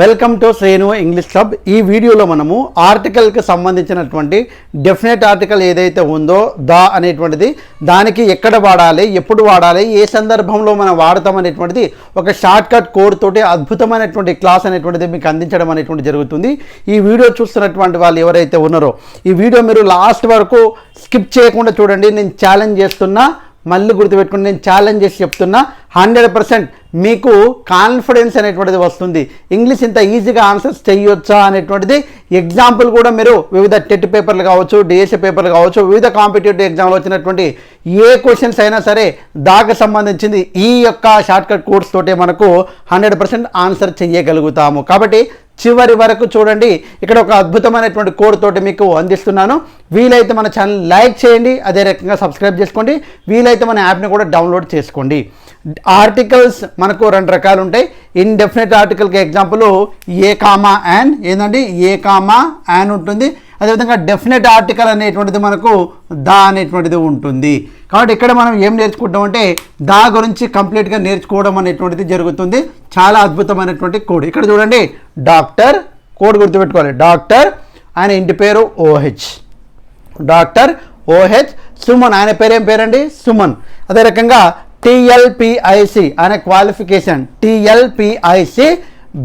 Welcome to Shrenu English club ఈ వీడియోలో మనము ఆర్టికల్కి సంబంధించినటువంటి డెఫినెట్ ఆర్టికల్ ఏదైతే ఉందో దా అనేటువంటిది దానికి ఎక్కడ వాడాలి ఎప్పుడు వాడాలి ఏ సందర్భంలో మనం వాడతాం అనేటువంటిది ఒక షార్ట్ కట్ కోడ్ తోటి అద్భుతమైనటువంటి క్లాస్ అనేటువంటిది మీకు అందించడం అనేటువంటి జరుగుతుంది. ఈ వీడియో చూస్తున్నటువంటి వాళ్ళు ఎవరైతే ఉన్నారో ఈ వీడియో మీరు లాస్ట్ వరకు స్కిప్ చేయకుండా చూడండి. నేను ఛాలెంజ్ చేస్తున్నా మళ్ళీ గుర్తుపెట్టుకుని నేను ఛాలెంజ్ చేసి చెప్తున్నా హండ్రెడ్ పర్సెంట్ మీకు కాన్ఫిడెన్స్ అనేటువంటిది వస్తుంది. ఇంగ్లీష్ ఇంత ఈజీగా ఆన్సర్స్ చేయొచ్చా అనేటువంటిది ఎగ్జాంపుల్ కూడా మీరు వివిధ టెట్ పేపర్లు కావచ్చు డిఎస్ఏ పేపర్లు కావచ్చు వివిధ కాంపిటేటివ్ ఎగ్జామ్లో వచ్చినటువంటి ఏ క్వశ్చన్స్ అయినా సరే దానికి సంబంధించింది ఈ యొక్క షార్ట్కట్ కోర్స్ తోటే మనకు హండ్రెడ్ పర్సెంట్ ఆన్సర్ చేయగలుగుతాము కాబట్టి చివరి వరకు చూడండి. ఇక్కడ ఒక అద్భుతమైనటువంటి కోడ్ తోటి మీకు అందిస్తున్నాను. వీలైతే మన ఛానల్ లైక్ చేయండి. అదే రకంగా సబ్స్క్రైబ్ చేసుకోండి. వీలైతే మన యాప్ని కూడా డౌన్లోడ్ చేసుకోండి. ఆర్టికల్స్ మనకు రెండు రకాలు ఉంటాయి. ఇన్డెఫినెట్ ఆర్టికల్కి ఎగ్జాంపుల్ ఏ కామా యాన్ ఏంటండి ఏ కామా యాన్ ఉంటుంది. అదేవిధంగా డెఫినెట్ ఆర్టికల్ అనేటువంటిది మనకు దా అనేటువంటిది ఉంటుంది. కాబట్టి ఇక్కడ మనం ఏం నేర్చుకుంటామంటే దా గురించి కంప్లీట్గా నేర్చుకోవడం అనేటువంటిది జరుగుతుంది. చాలా అద్భుతమైనటువంటి కోడ్ ఇక్కడ చూడండి డాక్టర్ కోడ్ గుర్తుపెట్టుకోవాలి. డాక్టర్ ఆయన ఇంటి పేరు ఓహెచ్. Doctor OH Suman. ఆయన పేరేం పేరండి? సుమన్. అదే రకంగా టిఎల్పిఐసి ఆయన క్వాలిఫికేషన్ టిఎల్పిఐసి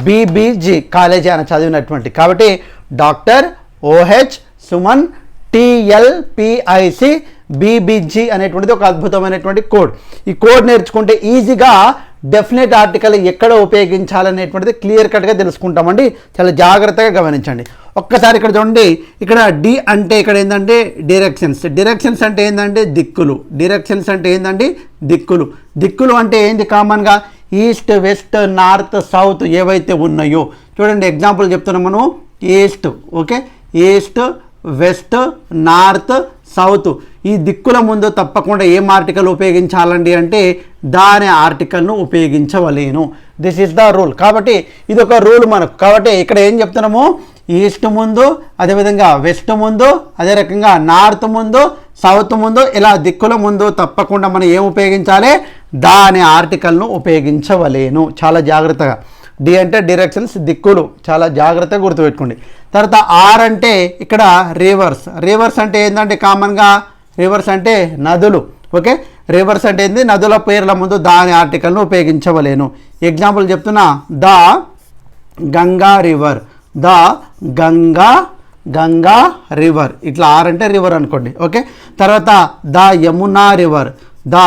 బీబీజీ కాలేజీ ఆయన చదివినటువంటి. కాబట్టి doctor OH Suman TLPIC BBG అనేటువంటిది ఒక అద్భుతమైనటువంటి కోడ్. ఈ కోడ్ నేర్చుకుంటే ఈజీగా డెఫినెట్ ఆర్టికల్ ఎక్కడ ఉపయోగించాలనేటువంటిది క్లియర్ కట్గా తెలుసుకుంటామండి. చాలా జాగ్రత్తగా గమనించండి. ఒక్కసారి ఇక్కడ చూడండి. ఇక్కడ డి అంటే ఇక్కడ ఏంటంటే డిరెక్షన్స్ డిరెక్షన్స్ అంటే ఏంటంటే దిక్కులు. డిరెక్షన్స్ అంటే ఏంటంటే దిక్కులు. దిక్కులు అంటే ఏంది కామన్గా? ఈస్ట్ వెస్ట్ నార్త్ సౌత్ ఏవైతే ఉన్నాయో. చూడండి ఎగ్జాంపుల్ చెప్తున్నాం మనం. East okay east west north south. ఈ దిక్కుల ముందు తప్పకుండా ఏం ఆర్టికల్ ఉపయోగించాలండి అంటే దాని ఆర్టికల్ను ఉపయోగించవలేను. దిస్ ఇస్ ద రూల్ కాబట్టి ఇది ఒక రూల్ మనకు. కాబట్టి ఇక్కడ ఏం చెప్తున్నాము? ఈస్ట్ ముందు అదేవిధంగా వెస్ట్ ముందు అదే రకంగా నార్త్ ముందు సౌత్ ముందు ఇలా దిక్కుల ముందు తప్పకుండా మనం ఏం ఉపయోగించాలి? దాని ఆర్టికల్ను ఉపయోగించవలేను. చాలా జాగ్రత్తగా. డి అంటే డిరెక్షన్స్ దిక్కులు. చాలా జాగ్రత్తగా గుర్తుపెట్టుకోండి. తర్వాత ఆర్ అంటే ఇక్కడ రివర్స్ రివర్స్ అంటే ఏంటంటే కామన్గా? రివర్స్ అంటే నదులు. ఓకే రివర్స్ అంటే ఏంది? నదుల పేర్ల ముందు దాని ఆర్టికల్ను ఉపయోగించవలేను. ఎగ్జాంపుల్ చెప్తున్నా. The Ganga river the Ganga Ganga river ఇట్లా ఆర్ అంటే రివర్ అనుకోండి. ఓకే తర్వాత the Yamuna river the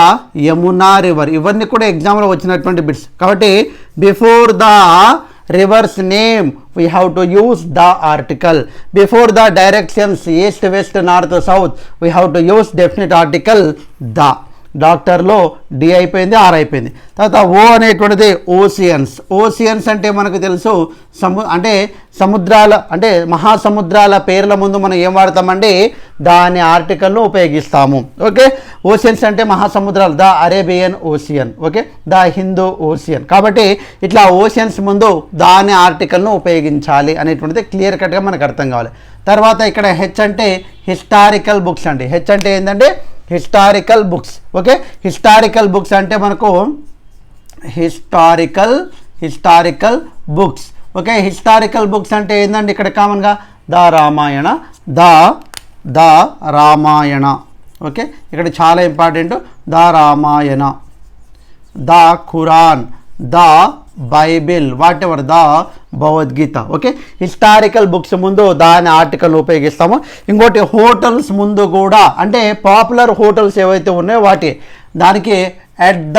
Yamuna river ఇవన్నీ కూడా ఎగ్జామ్లో వచ్చినటువంటి బిట్స్ కాబట్టి before the reverse name we have to use the article. Before the directions east west north south we have to use definite article the. డాక్టర్లో D అయిపోయింది R అయిపోయింది. తర్వాత ఓ అనేటువంటిది ఓసియన్స్. ఓసియన్స్ అంటే మనకు తెలుసు సము అంటే సముద్రాల అంటే మహాసముద్రాల పేర్ల ముందు మనం ఏం వాడతామండి? దాని ఆర్టికల్ను ఉపయోగిస్తాము. ఓకే? ఓషియన్స్ అంటే మహాసముద్రాలు. The Arabian ocean okay? The Hindu ocean కాబట్టి ఇట్లా ఓషియన్స్ ముందు దాని ఆర్టికల్ను ఉపయోగించాలి అనేటువంటిది క్లియర్ కట్గా మనకు అర్థం కావాలి. తర్వాత ఇక్కడ హెచ్ అంటే హిస్టారికల్ బుక్స్ అండి. హెచ్ అంటే ఏంటంటే historical books. Okay? Historical books అంటే మనకు historical historical books. Okay? Historical books అంటే ఏంటండి ఇక్కడ కామన్గా? The Ramayana the the Ramayana. Okay? ఇక్కడ చాలా important. The Ramayana the Quran the Bible whatever the Bhagavad Gita. Okay? Historical books ముందు దాని ఆర్టికల్ ఉపయోగిస్తాము. ఇంకోటి హోటల్స్ ముందు కూడా అంటే పాపులర్ హోటల్స్ ఏవైతే ఉన్నాయో వాటి దానికి at the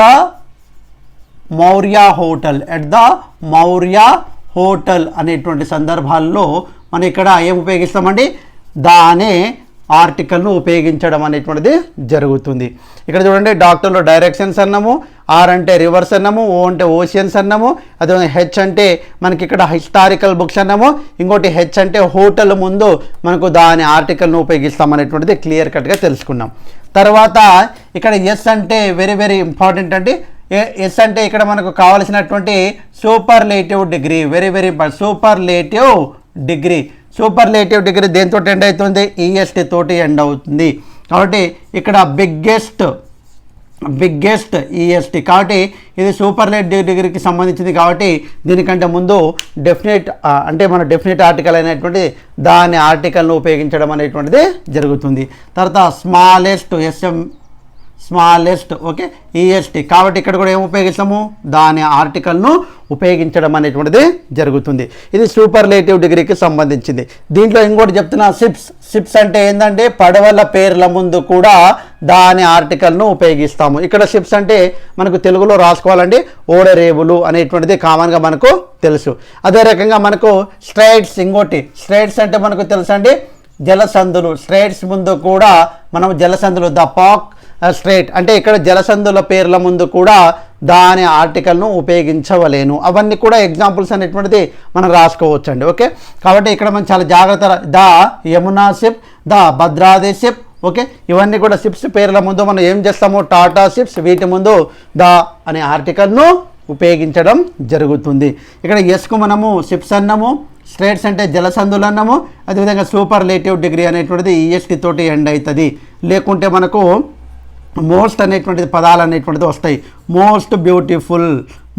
Maurya hotel at the Maurya hotel అనేటువంటి సందర్భాల్లో మనం ఇక్కడ ఏం ఉపయోగిస్తామండి? దానే ఆర్టికల్ను ఉపయోగించడం అనేటువంటిది జరుగుతుంది. ఇక్కడ చూడండి డాక్టర్లో డైరెక్షన్స్ అన్నాము ఆర్ అంటే రివర్స్ అన్నాము ఓ అంటే ఓషియన్స్ అన్నాము అదే హెచ్ అంటే మనకి ఇక్కడ హిస్టారికల్ బుక్స్ అన్నాము ఇంకోటి హెచ్ అంటే హోటల్ ముందు మనకు దాని ఆర్టికల్ను ఉపయోగిస్తాం అనేటువంటిది క్లియర్ కట్గా తెలుసుకున్నాం. తర్వాత ఇక్కడ ఎస్ అంటే వెరీ వెరీ ఇంపార్టెంట్ అంటే ఎస్ అంటే ఇక్కడ మనకు కావలసినటువంటి superlative degree very very important superlative degree superlative degree దేంతో ఎండ్ అవుతుంది ఈఎస్టీ తోటి ఎండ్ అవుతుంది. కాబట్టి ఇక్కడ బిగ్గెస్ట్ బిగ్గెస్ట్ ఈఎస్టీ కాబట్టి ఇది సూపర్ లైట్ డిగ్రీకి సంబంధించింది కాబట్టి దీనికంటే ముందు డెఫినెట్ అంటే మన డెఫినెట్ ఆర్టికల్ అనేటువంటి దాని ఆర్టికల్ను ఉపయోగించడం అనేటువంటిది జరుగుతుంది. తర్వాత smallest SM smallest okay? EST కాబట్టి ఇక్కడ కూడా ఏం ఉపయోగిస్తాము? దాని ఆర్టికల్ను ఉపయోగించడం అనేటువంటిది జరుగుతుంది. ఇది సూపర్లేటివ్ డిగ్రీకి సంబంధించింది. దీంట్లో ఇంకోటి చెప్తున్నా సిప్స్. సిప్స్ అంటే ఏంటంటే పడవల పేర్ల ముందు కూడా దాని ఆర్టికల్ను ఉపయోగిస్తాము. ఇక్కడ సిప్స్ అంటే మనకు తెలుగులో రాసుకోవాలండి ఓడరేవులు అనేటువంటిది కామన్గా మనకు తెలుసు. అదే రకంగా మనకు స్ట్రైట్స్ ఇంకోటి. స్ట్రైట్స్ అంటే మనకు తెలుసండి జలసందులు. స్ట్రైట్స్ ముందు కూడా మనం జలసందులు ద పాక్ స్ట్రేట్ అంటే ఇక్కడ జలసందుల పేర్ల ముందు కూడా దాని ఆర్టికల్ను ఉపయోగించవలేను. అవన్నీ కూడా ఎగ్జాంపుల్స్ అనేటువంటిది మనం రాసుకోవచ్చు అండి ఓకే? కాబట్టి ఇక్కడ మనం చాలా జాగ్రత్త the Yamuna ship the Bhadradi ship okay? ఇవన్నీ కూడా సిప్స్ పేర్ల ముందు మనం ఏం చేస్తాము టాటా సిప్స్ వీటి ముందు ద అనే ఆర్టికల్ను ఉపయోగించడం జరుగుతుంది. ఇక్కడ ఎస్కు మనము సిప్స్ అన్నము స్ట్రేట్స్ అంటే జలసంధులు అన్నము అదేవిధంగా సూపర్ లేటివ్ డిగ్రీ అనేటువంటిది ఈఎస్టీ తోటి ఎండ్ అవుతుంది. లేకుంటే మనకు మోస్ట్ అనేటువంటిది పదాలు అనేటువంటిది వస్తాయి. Most beautiful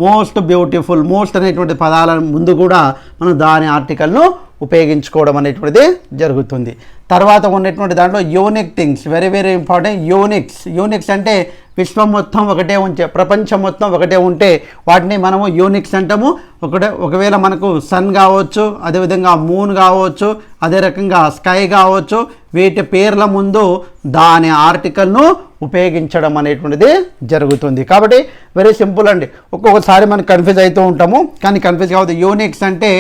most beautiful most అనేటువంటి పదాల ముందు కూడా మనం దాని ఆర్టికల్ను ఉపయోగించుకోవడం అనేటువంటిది జరుగుతుంది. తర్వాత ఉన్నటువంటి దాంట్లో unique things very very important uniques. Uniques అంటే విశ్వం మొత్తం ఒకటే ఉంచే ప్రపంచం మొత్తం ఒకటే ఉంటే వాటిని మనము యూనిక్స్ అంటాము. ఒకటే ఒకవేళ మనకు సన్ కావచ్చు అదేవిధంగా మూన్ కావచ్చు అదే రకంగా స్కై కావచ్చు వీటి పేర్ల ముందు దాని ఆర్టికల్ను ఉపయోగించడం అనేటువంటిది జరుగుతుంది. కాబట్టి వెరీ సింపుల్ అండి. ఒక్కొక్కసారి మనం కన్ఫ్యూజ్ అవుతూ ఉంటాము. కానీ కన్ఫ్యూజ్ కావద్దు. యూనిక్స్ అంటే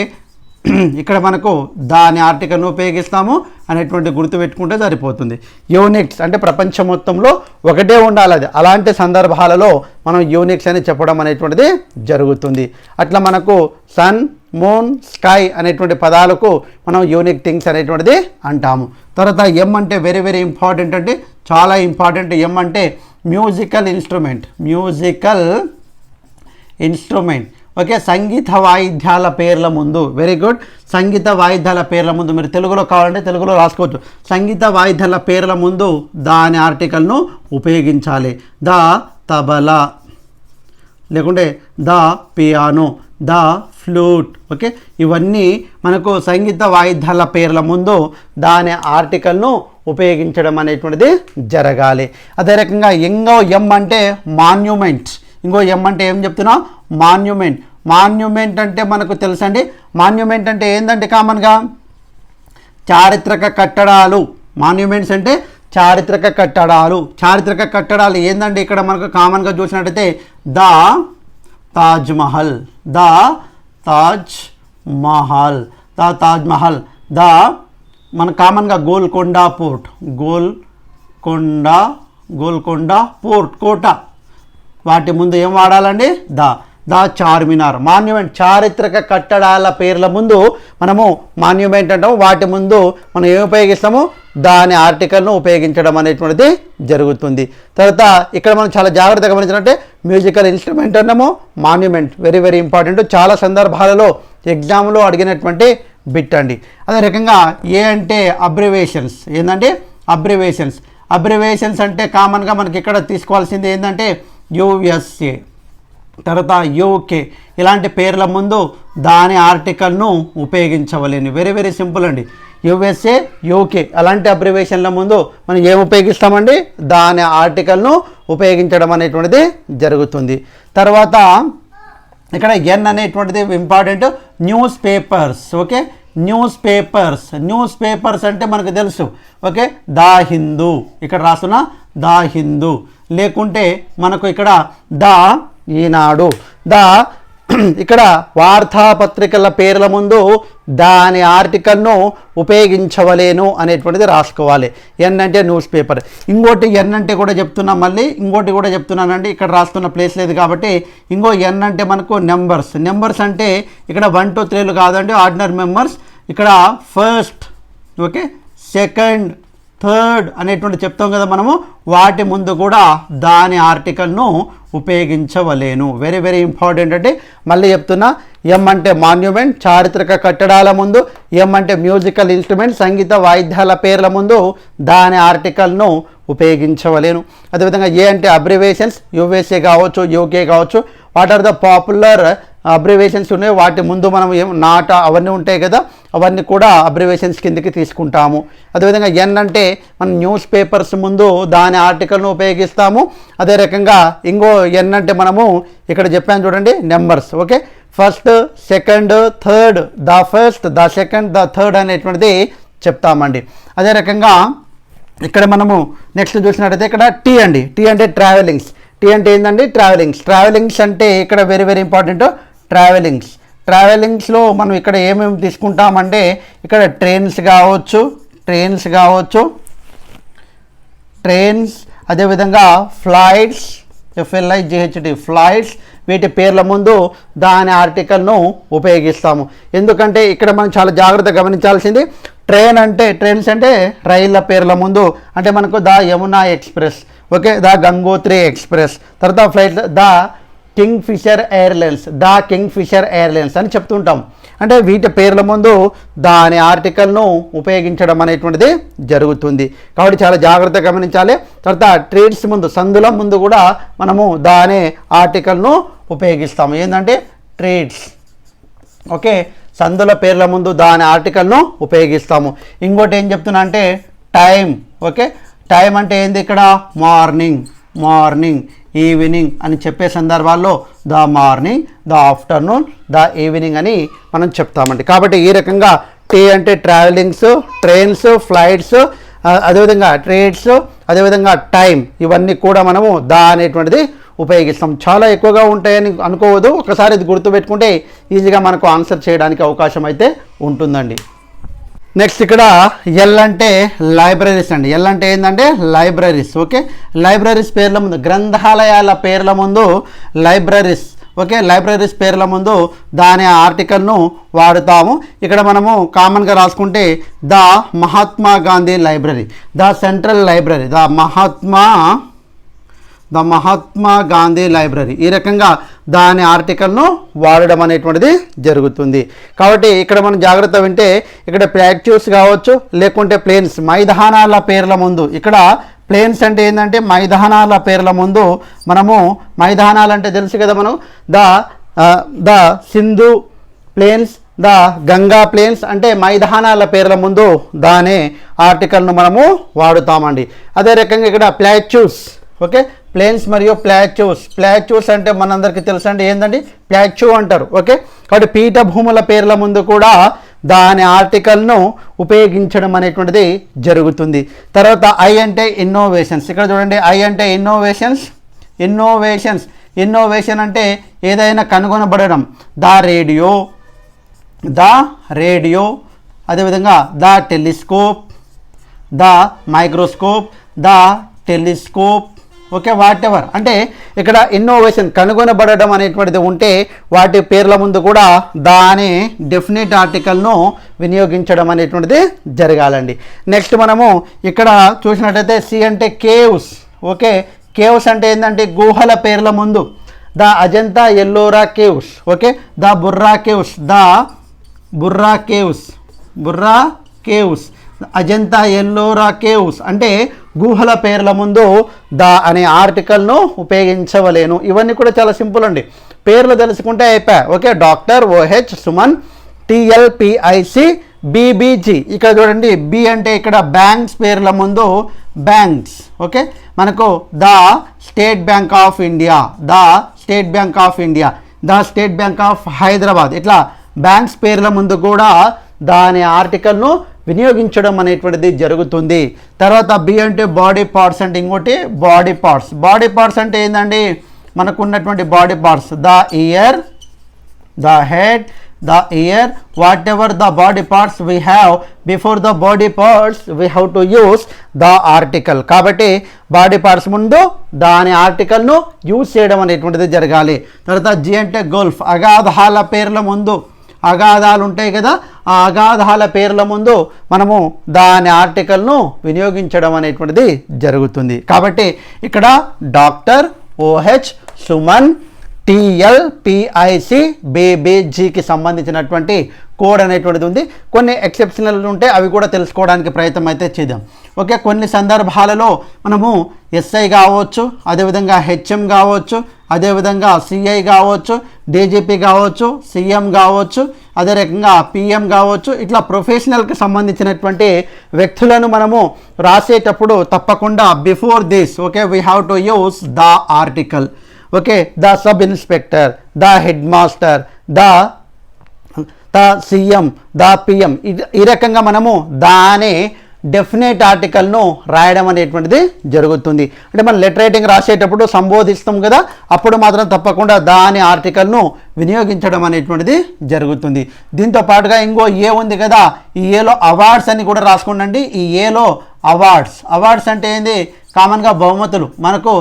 ఇక్కడ మనకు దాని ఆర్టికల్ను ఉపయోగిస్తాము అనేటువంటి గుర్తు పెట్టుకుంటే సరిపోతుంది. యూనిక్స్ అంటే ప్రపంచం మొత్తంలో ఒకటే ఉండాలి అది. అలాంటి సందర్భాలలో మనం యూనిక్స్ అని చెప్పడం అనేటువంటిది జరుగుతుంది. అట్లా మనకు సన్ మూన్ స్కై అనేటువంటి పదాలకు మనం యూనిక్ థింగ్స్ అనేటువంటిది అంటాము. తర్వాత ఎం అంటే వెరీ వెరీ ఇంపార్టెంట్ అంటే చాలా ఇంపార్టెంట్ ఎం అంటే musical instrument musical instrument. Okay సంగీత వాయిద్యాల పేర్ల ముందు. వెరీ గుడ్ సంగీత వాయిద్యాల పేర్ల ముందు మీరు తెలుగులో కావాలంటే తెలుగులో రాసుకోవచ్చు. సంగీత వాయిద్యాల పేర్ల ముందు దాని ఆర్టికల్ను ఉపయోగించాలి. ద తబలా. లేకుంటే the piano the flute. Okay ఇవన్నీ మనకు సంగీత వాయిద్యాల పేర్ల ముందు దాని ఆర్టికల్ను ఉపయోగించడం అనేటువంటిది జరగాలి. అదే రకంగా ఇంగో ఎం అంటే మాన్యుమెంట్ ఇంకో ఎం అంటే ఏం చెప్తున్నా? మాన్యుమెంట్ మాన్యుమెంట్ అంటే మనకు తెలుసండి. మాన్యుమెంట్ అంటే ఏంటంటే కామన్గా? చారిత్రక కట్టడాలు. మాన్యుమెంట్స్ అంటే చారిత్రక కట్టడాలు. చారిత్రక కట్టడాలు ఏందండి ఇక్కడ మనకు కామన్గా చూసినట్టయితే? The Taj Mahal. The Taj Mahal. The Taj Mahal. The మన కామన్గా గోల్కొండ పోర్ట్. గోల్కొండ గోల్కొండ పోర్ట్ కోట. వాటి ముందు ఏం వాడాలండి? The the Charminar. మాన్యుమెంట్ చారిత్రక కట్టడాల పేర్ల ముందు మనము మాన్యుమెంట్ అంటాము వాటి ముందు మనం ఏం ఉపయోగిస్తాము? దాని ఆర్టికల్ను ఉపయోగించడం అనేటువంటిది జరుగుతుంది. తర్వాత ఇక్కడ మనం చాలా జాగ్రత్తగా గమనించినట్టే మ్యూజికల్ ఇన్స్ట్రుమెంట్ అన్నాము మాన్యుమెంట్. Very very important. చాలా సందర్భాలలో ఎగ్జామ్లో అడిగినటువంటి బిట్ అండి. అదే రకంగా ఏ అంటే అబ్రివేషన్స్ ఏంటంటే అబ్రివేషన్స్ అబ్రివేషన్స్ అంటే కామన్గా మనకి ఇక్కడ తీసుకోవాల్సింది ఏంటంటే యుఎస్ఏ తర్వాత యూకే ఇలాంటి పేర్ల ముందు దాని ఆర్టికల్ను ఉపయోగించవలేను. వెరీ వెరీ సింపుల్ అండి. యుఎస్ఏ యూకే అలాంటి అబ్రివేషన్ల ముందు మనం ఏం ఉపయోగిస్తామండి? దాని ఆర్టికల్ను ఉపయోగించడం అనేటువంటిది జరుగుతుంది. తర్వాత ఇక్కడ ఎన్ అనేటువంటిది important newspapers okay? Newspapers newspapers అంటే మనకు తెలుసు ఓకే? దా హిందూ. ఇక్కడ రాస్తున్న దా హిందూ. లేకుంటే మనకు ఇక్కడ ద ఈనాడు. ద ఇక్కడ వార్తాపత్రికల పేర్ల ముందు దాని ఆర్టికల్ను ఉపయోగించవలేను అనేటువంటిది రాసుకోవాలి. ఎన్ అంటే న్యూస్ పేపర్. ఇంకోటి ఎన్ అంటే కూడా చెప్తున్నా మళ్ళీ ఇంకోటి కూడా చెప్తున్నానండి. ఇక్కడ రాస్తున్న ప్లేస్ లేదు కాబట్టి ఇంకో ఎన్ అంటే మనకు నెంబర్స్. నెంబర్స్ అంటే ఇక్కడ వన్ టూ త్రీలు కాదండి ఆర్డినరీ మెంబర్స్. ఇక్కడ ఫస్ట్ ఓకే సెకండ్ థర్డ్ అనేటువంటి చెప్తాం కదా మనము. వాటి ముందు కూడా దాని ఆర్టికల్ను ఉపయోగించవలేను. వెరీ వెరీ ఇంపార్టెంట్ అంటే మళ్ళీ చెప్తున్నా ఎం అంటే మాన్యుమెంట్ చారిత్రక కట్టడాల ముందు ఎం అంటే మ్యూజికల్ ఇన్స్ట్రుమెంట్ సంగీత వాయిద్యాల పేర్ల ముందు దాని ఆర్టికల్ను ఉపయోగించవలేను. అదేవిధంగా ఏ అంటే అబ్రివేషన్స్ యుఎస్ఏ కావచ్చు యూకే కావచ్చు. What are the popular abbreviations ఉన్నాయి. వాటి ముందు మనం ఏం నాట అవన్నీ ఉంటాయి కదా అవన్నీ కూడా అబ్రివేషన్స్ కిందకి తీసుకుంటాము. అదేవిధంగా ఎన్ అంటే మనం న్యూస్ పేపర్స్ ముందు దాని ఆర్టికల్ను ఉపయోగిస్తాము. అదే రకంగా ఇంకో ఎన్ అంటే మనము ఇక్కడ చెప్పాను చూడండి numbers okay first second third the first the second the third అనేటువంటిది చెప్తామండి. అదే రకంగా ఇక్కడ మనము నెక్స్ట్ చూసినట్టయితే ఇక్కడ టీ అండి. టీ అంటే ట్రావెలింగ్స్ టీ అంటే ఏంటండి ట్రావెలింగ్స్ ట్రావెలింగ్స్ అంటే ఇక్కడ వెరీ వెరీ ఇంపార్టెంట్ ట్రావెలింగ్స్. ట్రావెలింగ్స్లో మనం ఇక్కడ ఏమేమి తీసుకుంటామంటే ఇక్కడ ట్రైన్స్ కావచ్చు ట్రైన్స్ కావచ్చు ట్రైన్స్ అదేవిధంగా ఫ్లైట్స్ ఎఫ్ఎల్ఐ జిహెచ్డి ఫ్లైట్స్ వీటి పేర్ల ముందు దాని ఆర్టికల్ను ఉపయోగిస్తాము. ఎందుకంటే ఇక్కడ మనం చాలా జాగ్రత్త గమనించాల్సింది ట్రైన్ అంటే ట్రైన్స్ అంటే రైళ్ళ పేర్ల ముందు అంటే మనకు the Yamuna express okay the Gangotri express తర్వాత flight the Kingfisher airlines the Kingfisher airlines అని చెప్తుంటాం. అంటే వీటి పేర్ల ముందు దాని ఆర్టికల్ను ఉపయోగించడం అనేటువంటిది జరుగుతుంది. కాబట్టి చాలా జాగ్రత్తగా గమనించాలి. తర్వాత ట్రేడ్స్ ముందు సందుల ముందు కూడా మనము దాని ఆర్టికల్ను ఉపయోగిస్తాము. ఏంటంటే ట్రేడ్స్. ఓకే? సందుల పేర్ల ముందు దాని ఆర్టికల్ను ఉపయోగిస్తాము. ఇంకోటి ఏం చెప్తున్నా అంటే టైం ఓకే? టైం అంటే ఏంది ఇక్కడ? మార్నింగ్. మార్నింగ్. ఈవినింగ్ అని చెప్పే సందర్భాల్లో the morning the afternoon the evening అని మనం చెప్తామండి. కాబట్టి ఈ రకంగా టీ అంటే ట్రావెలింగ్స్ ట్రైన్స్ ఫ్లైట్స్ అదేవిధంగా ట్రేడ్స్ అదేవిధంగా టైం ఇవన్నీ కూడా మనము దా అనేటువంటిది ఉపయోగిస్తాం. చాలా ఎక్కువగా ఉంటాయని అనుకోవద్దు. ఒకసారి ఇది గుర్తుపెట్టుకుంటే ఈజీగా మనకు ఆన్సర్ చేయడానికి అవకాశం అయితే ఉంటుందండి. నెక్స్ట్ ఇక్కడ ఎల్ అంటే లైబ్రరీస్ అండి. ఎల్ అంటే ఏంటంటే లైబ్రరీస్ ఓకే లైబ్రరీస్ పేర్ల ముందు గ్రంథాలయాల పేర్ల ముందు లైబ్రరీస్ ఓకే లైబ్రరీస్ పేర్ల ముందు దాని ఆర్టికల్ను వాడుతాము. ఇక్కడ మనము కామన్గా రాసుకుంటే the Mahatma Gandhi library the central library the Mahatma the Mahatma Gandhi library. ఈ రకంగా దాని ఆర్టికల్ను వాడడం అనేటువంటిది జరుగుతుంది. కాబట్టి ఇక్కడ మనం జాగ్రత్త వింటే ఇక్కడ ప్లాట్యూస్ కావచ్చు లేకుంటే ప్లేన్స్ మైదానాల పేర్ల ముందు. ఇక్కడ ప్లేన్స్ అంటే ఏంటంటే మైదానాల పేర్ల ముందు మనము మైదానాలు అంటే తెలుసు కదా మనం? The the Sindhu plains the Ganga plains అంటే మైదానాల పేర్ల ముందు దాని ఆర్టికల్ను మనము వాడుతామండి. అదే రకంగా ఇక్కడ ప్లాచ్యూస్ ఓకే? ప్లేన్స్ మరియు ప్లాచ్యూస్ ప్లాచ్యూస్ అంటే మనందరికీ తెలుసు అంటే ఏంటండి ప్లాచ్యూ అంటారు. ఓకే? కాబట్టి పీఠభూముల పేర్ల ముందు కూడా దాని ఆర్టికల్ను ఉపయోగించడం అనేటువంటిది జరుగుతుంది. తర్వాత ఐ అంటే ఇన్నోవేషన్స్ ఇక్కడ చూడండి. ఐ అంటే ఇన్నోవేషన్స్ ఇన్నోవేషన్స్ ఇన్నోవేషన్ అంటే ఏదైనా కనుగొనబడడం. The radio. The radio. అదేవిధంగా the telescope. The microscope. The telescope. Okay whatever అంటే ఇక్కడ ఇన్నోవేషన్ కనుగొనబడడం అనేటువంటిది ఉంటే వాటి పేర్ల ముందు కూడా దాని డెఫినెట్ ఆర్టికల్ను వినియోగించడం అనేటువంటిది జరగాలండి. నెక్స్ట్ మనము ఇక్కడ చూసినట్టయితే సి అంటే కేవ్స్ ఓకే కేవ్స్ అంటే ఏంటంటే గుహల పేర్ల ముందు. The Ajanta Ellora caves okay the Borra caves the Borra caves Borra caves Ajanta Ellora caves అంటే గుహల పేర్ల ముందు ద అనే ఆర్టికల్ను ఉపయోగించవలేను. ఇవన్నీ కూడా చాలా సింపుల్ అండి. పేర్లు తెలుసుకుంటే అయిపోయా. Okay doctor OH Suman TLPIC BBG. ఇక్కడ చూడండి బి అంటే ఇక్కడ బ్యాంక్స్ పేర్ల ముందు బ్యాంక్స్. ఓకే మనకు the State Bank of India. The State Bank of India. The State Bank of Hyderabad. ఇట్లా బ్యాంక్స్ పేర్ల ముందు కూడా దాని ఆర్టికల్ను వినియోగించడం అనేటువంటిది జరుగుతుంది. తర్వాత బి అంటే బాడీ పార్ట్స్ అంటే ఇంకోటి బాడీ పార్ట్స్ బాడీ పార్ట్స్ అంటే ఏంటండి మనకు ఉన్నటువంటి body parts the ear the head the ear whatever the body parts we have before the body parts we have to use the article కాబట్టి body parts ముందు దాని ఆర్టికల్ను use చేయడం అనేటువంటిది జరగాలి. తర్వాత జి అంటే గోల్ఫ్ అగాధాల పేర్ల ముందు అగాధాలు ఉంటాయి కదా ఆ అగాధాల పేర్ల ముందు మనము దాని ఆర్టికల్ను వినియోగించడం అనేటువంటిది జరుగుతుంది. కాబట్టి ఇక్కడ డాక్టర్ ఓహెచ్ సుమన్ టిఎల్పిఐసి బేబేజీకి సంబంధించినటువంటి కోడ్ అనేటువంటిది ఉంది. కొన్ని ఎక్సెప్షనల్ ఉంటే అవి కూడా తెలుసుకోవడానికి ప్రయత్నం అయితే చేద్దాం. ఓకే కొన్ని సందర్భాలలో మనము ఎస్ఐ కావచ్చు అదేవిధంగా హెచ్ఎం కావచ్చు అదేవిధంగా సిఐ కావచ్చు డీజీపీ కావచ్చు సీఎం కావచ్చు అదే రకంగా పిఎం కావచ్చు ఇట్లా ప్రొఫెషనల్కి సంబంధించినటువంటి వ్యక్తులను మనము రాసేటప్పుడు తప్పకుండా before this okay we have to use the article okay the sub inspector the headmaster the the CM the PM ఈ రకంగా మనము దానే డెఫినెట్ ఆర్టికల్ను రాయడం అనేటువంటిది జరుగుతుంది. అంటే మనం లెటర్ రైటింగ్ రాసేటప్పుడు సంబోధిస్తాం కదా అప్పుడు మాత్రం తప్పకుండా దాని ఆర్టికల్ను వినియోగించడం అనేటువంటిది జరుగుతుంది. దీంతో పాటుగా ఇంకో ఏ ఉంది కదా ఈ ఏలో అవార్డ్స్ అని కూడా రాసుకోండి ఈ ఏలో అవార్డ్స్ అవార్డ్స్ అంటే ఏంది? కామన్గా బహుమతులు. మనకు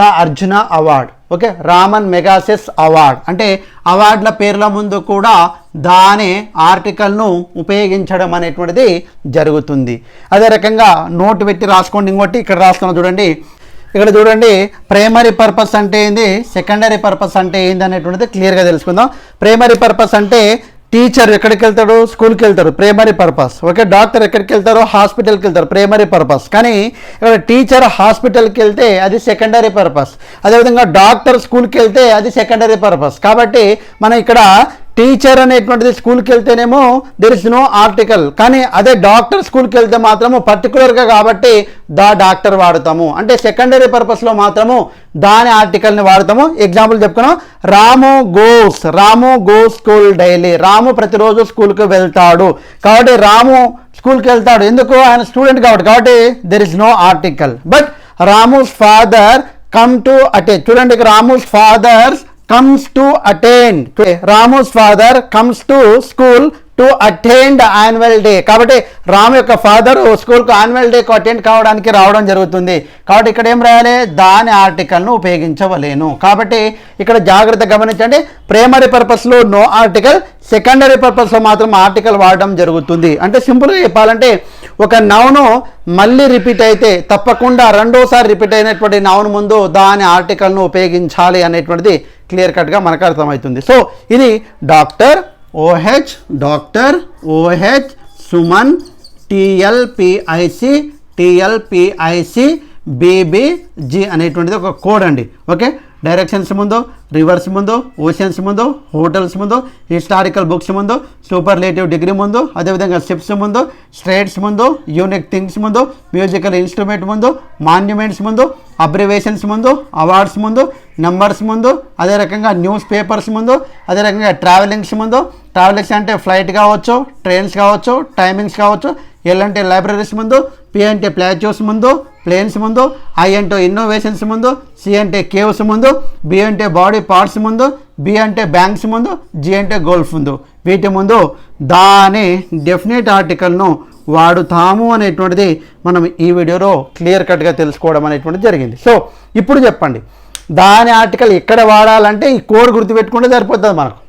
the Arjuna award. Okay? Raman Magsaysay award. అంటే అవార్డుల పేర్ల ముందు కూడా దాని ఆర్టికల్ను ఉపయోగించడం అనేటువంటిది జరుగుతుంది. అదే రకంగా నోట్ పెట్టి రాసుకోండి ఇంకోటి ఇక్కడ రాస్తున్నా చూడండి. ఇక్కడ చూడండి ప్రైమరీ పర్పస్ అంటే ఏంది? సెకండరీ పర్పస్ అంటే ఏంది అనేటువంటిది క్లియర్గా తెలుసుకుందాం. ప్రైమరీ పర్పస్ అంటే టీచర్ ఎక్కడికి వెళ్తాడు? స్కూల్కి వెళ్తారు ప్రైమరీ పర్పస్. ఓకే డాక్టర్ ఎక్కడికి వెళ్తారో? హాస్పిటల్కి వెళ్తారు. Primary purpose. కానీ ఇక్కడ టీచర్ హాస్పిటల్కి వెళ్తే అది సెకండరీ పర్పస్. అదేవిధంగా డాక్టర్ స్కూల్కి వెళ్తే అది సెకండరీ పర్పస్. కాబట్టి మనం ఇక్కడ టీచర్ అనేటువంటిది స్కూల్కి వెళ్తేనేమో దెర్ ఇస్ నో ఆర్టికల్ కానీ అదే డాక్టర్ స్కూల్కి వెళ్తే మాత్రము పర్టికులర్గా కాబట్టి దా డాక్టర్ వాడతాము. అంటే సెకండరీ పర్పస్లో మాత్రము దాని ఆర్టికల్ని వాడతాము. ఎగ్జాంపుల్ చెప్పుకున్నాం Ramu goes Ramu goes school daily. Ramu ప్రతిరోజు స్కూల్కి వెళ్తాడు. కాబట్టి రాము స్కూల్కి వెళ్తాడు. ఎందుకు? ఆయన స్టూడెంట్ కాబట్టి. కాబట్టి there is no article but Ramu's father come to అటే చూడండి Ramu's father's comes to attend Ramu's father comes to school to attend annual day కాబట్టి రాము యొక్క ఫాదర్ స్కూల్కు యాన్యువల్ డేకు అటెండ్ కావడానికి రావడం జరుగుతుంది. కాబట్టి ఇక్కడ ఏం రాయాలి? దాని ఆర్టికల్ను ఉపయోగించవలేను. కాబట్టి ఇక్కడ జాగ్రత్త గమనించండి. ప్రైమరీ పర్పస్లో నో ఆర్టికల్ సెకండరీ పర్పస్లో మాత్రం ఆర్టికల్ వాడడం జరుగుతుంది. అంటే సింపుల్గా చెప్పాలంటే ఒక నౌను మళ్ళీ రిపీట్ అయితే తప్పకుండా రెండోసారి రిపీట్ అయినటువంటి నౌన్ ముందు దాని ఆర్టికల్ను ఉపయోగించాలి అనేటువంటిది క్లియర్ కట్గా మనకు అర్థమవుతుంది. సో ఇది doctor OH doctor OH Suman TLPIC TLPIC BBG అనేటువంటిది ఒక కోడ్ అండి. ఓకే? డైరెక్షన్స్ ముందు. రివర్స్ ముందు ఓషన్స్ ముందు హోటల్స్ ముందు హిస్టారికల్ బుక్స్ ముందు సూపర్లేటివ్ డిగ్రీ ముందు అదేవిధంగా స్టెప్స్ ముందు స్ట్రేట్స్ ముందు యూనిక్ థింగ్స్ ముందు మ్యూజికల్ ఇన్స్ట్రుమెంట్ ముందు మాన్యుమెంట్స్ ముందు అబ్రివేషన్స్ ముందు అవార్డ్స్ ముందు నెంబర్స్ ముందు అదే రకంగా న్యూస్ పేపర్స్ ముందు అదే రకంగా ట్రావెలింగ్స్ ముందు ట్రావెలింగ్స్ అంటే ఫ్లైట్ కావచ్చు ట్రైన్స్ కావచ్చు టైమింగ్స్ కావచ్చు ఎల్ అంటే లైబ్రరీస్ ముందు పి అంటే ప్లాచ్యూస్ ముందు ప్లేన్స్ ముందు ఐ అంటే ఇన్నోవేషన్స్ ముందు సి అంటే కేవ్స్ ముందు బి అంటే బాడీ పార్ట్స్ ముందు బి అంటే బ్యాంక్స్ ముందు జి అంటే గోల్ఫ్ ముందు. వీటి ముందు దాని డెఫినెట్ ఆర్టికల్ను వాడుతాము అనేటువంటిది మనం ఈ వీడియోలో క్లియర్ కట్గా తెలుసుకోవడం అనేటువంటిది జరిగింది. సో ఇప్పుడు చెప్పండి. దాని ఆర్టికల్ ఎక్కడ వాడాలంటే ఈ కోడ్ గుర్తుపెట్టుకుంటే సరిపోతుంది మనకు.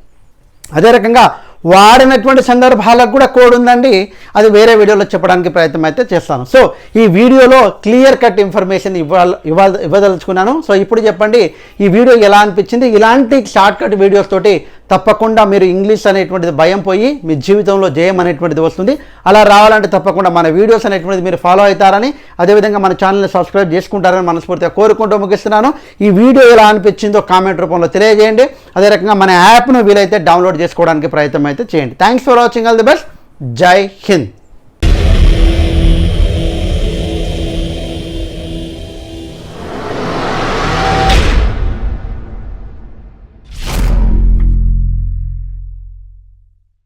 అదే రకంగా వాడినటువంటి సందర్భాలకు కూడా కోడ్ ఉందండి. అది వేరే వీడియోలో చెప్పడానికి ప్రయత్నం అయితే చేస్తాను. సో ఈ వీడియోలో క్లియర్ కట్ ఇన్ఫర్మేషన్ ఇవ్వాల ఇవ్వాల ఇవ్వదలుచుకున్నాను. సో ఇప్పుడు చెప్పండి ఈ వీడియో ఎలా అనిపించింది? ఇలాంటి షార్ట్ కట్ వీడియోస్ తోటి తప్పకుండా మీరు ఇంగ్లీష్ అనేటువంటిది భయం పోయి మీ జీవితంలో జయం అనేటువంటిది వస్తుంది. అలా రావాలంటే తప్పకుండా మన వీడియోస్ అనేటువంటిది మీరు ఫాలో అవుతారని అదేవిధంగా మన ఛానల్ని సబ్స్క్రైబ్ చేసుకుంటారని మనస్ఫూర్తిగా కోరుకుంటూ ముగిస్తున్నాను. ఈ వీడియో ఎలా అనిపించిందో కామెంట్ రూపంలో తెలియజేయండి. అదే రకంగా మన యాప్ను వీలైతే డౌన్లోడ్ చేసుకోవడానికి ప్రయత్నం అయితే చేయండి. Thanks for watching all the best Jai Hind